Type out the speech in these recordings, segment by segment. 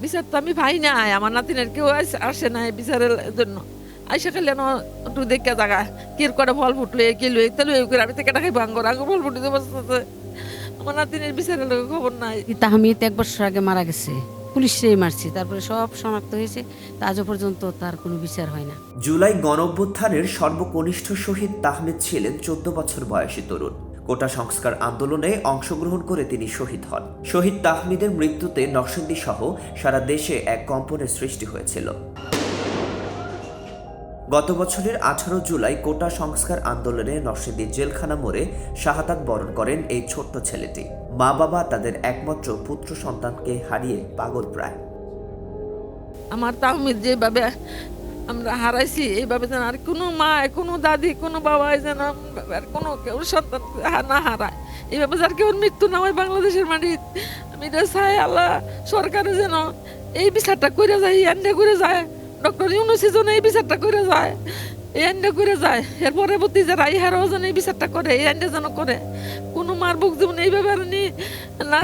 বিচার তো আমি ভাই নাই আমার নাতিনের কেউ আস- আসে না এই বিচারের জন্য। আইসা খালি না একটু দেখে জায়গা কির করে ফল ফুটলো কি লুই তাহলে এই করে আমি থেকে টাকাই ভাঙ্গর আগে ফল ফুটিতে বসতেছে আমার নাতিনের বিচারের লোক খবর নাই। তাহমিদ এক বছর আগে মারা গেছে পুলিশরাই মারছে তারপরে সব শনাক্ত হয়েছে তা আজও পর্যন্ত তার কোনো বিচার হয় না। জুলাই গণঅভ্যুত্থানের সর্বকনিষ্ঠ শহীদ তাহমেদ ছিলেন চোদ্দ বছর বয়সী তরুণ। কোটা সংস্কার আন্দোলনে অংশগ্রহণ করে তিনি শহীদ হন। শহীদ তাহমিদের মৃত্যুতে নরসিংদী সহ সারা দেশে এক কম্পনের সৃষ্টি হয়েছিল। গত বছরের আঠারো জুলাই কোটা সংস্কার আন্দোলনে নরসিংদী জেলখানা মোড়ে শাহাদাত বরণ করেন এই ছোট্ট ছেলেটি। মা বাবা তাদের একমাত্র পুত্র সন্তানকে হারিয়ে পাগল প্রায়। আমার তাহমিদ যেভাবে আমরা হারাইছি, এইভাবে যেন আর কোনো মা, কোনো দাদি, কোনো বাবা যেন আর কোনো কেউ সন্তান না হারায়। এইভাবে যার কেউ মৃত্যু না হয় বাংলাদেশের মাটির আমি এটা চাই আল্লাহ সরকারে যেন এই বিচারটা করে যায়, এই এন্ডে করে যায়। ডক্টর ইউনুসি যেন এই বিচারটা করে যায়, এই এন্ডে করে যায়। এর পরবর্তী যারা ইহারাও যেন এই বিচারটা করে, এই এন্ডে যেন করে। কোনো মার বুক যেমন এইভাবে আর নি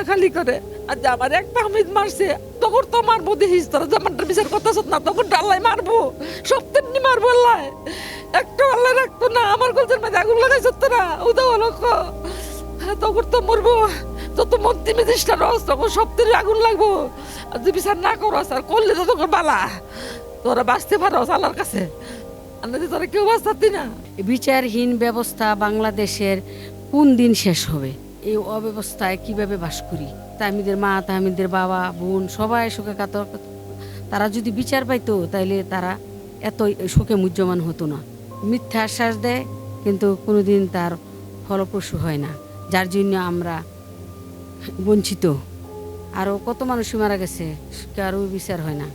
খালি করে। আর যে আমার একটা হামিদ মারছে। তখন তো মারবো দেখিস তোরা জামানটা বিচার করতেছ না, তখন আল্লাহ মারবো। সব তেমনি মারবো আল্লাহ। একটা আল্লাহ রাখতো না, আমার গলতের মাঝে আগুন লাগাইছ তোরা উদাও লোক তখন তো মরবো তো তো মন্ত্রী মিনিস্টার রস, তখন সব থেকে আগুন লাগবো। আর তুই বিচার না করো আর করলে তো তখন বালা। তোরা বাঁচতে পারো আল্লাহর কাছে। আর তোরা কেউ বাঁচতাতি না। বিচারহীন ব্যবস্থা বাংলাদেশের কোন দিন শেষ হবে? এই অব্যবস্থায় কীভাবে বাস করি? তাহমিদের মা, তাহমিদের বাবা, বোন, সবাই শোকে কাতর তারা যদি বিচার পাইতো, তাইলে তারা এত শোকে মুহ্যমান হতো না। মিথ্যা আশ্বাস দেয়, কিন্তু কোনোদিন তার ফলপ্রসূ হয় না। যার জন্য আমরা বঞ্চিত। আরও কত মানুষই মারা গেছে, কারও বিচার হয় না।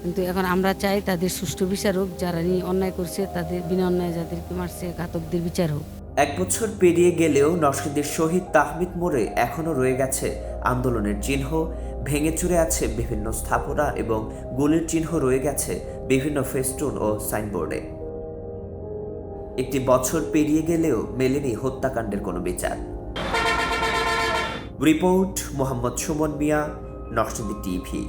কিন্তু এখন আমরা চাই তাদের সুষ্ঠু বিচার হোক, যারা নিয়ে অন্যায় করছে, তাদের বিনা অন্যায় যাদেরকে মারছে, ঘাতকদের বিচার হোক। এক বছর পেরিয়ে গেলেও নরসিংদীর শহীদ তাহমিদ মোড়ে এখনও রয়ে গেছে আন্দোলনের চিহ্ন। ভেঙে চুরে আছে বিভিন্ন স্থাপনা এবং গুলির চিহ্ন রয়ে গেছে বিভিন্ন ফেস্টুন ও সাইনবোর্ডে। একটি বছর পেরিয়ে গেলেও মেলেনি হত্যাকাণ্ডের কোনো বিচার। Report, Mohammad Suman Mia, Narsingdi TV.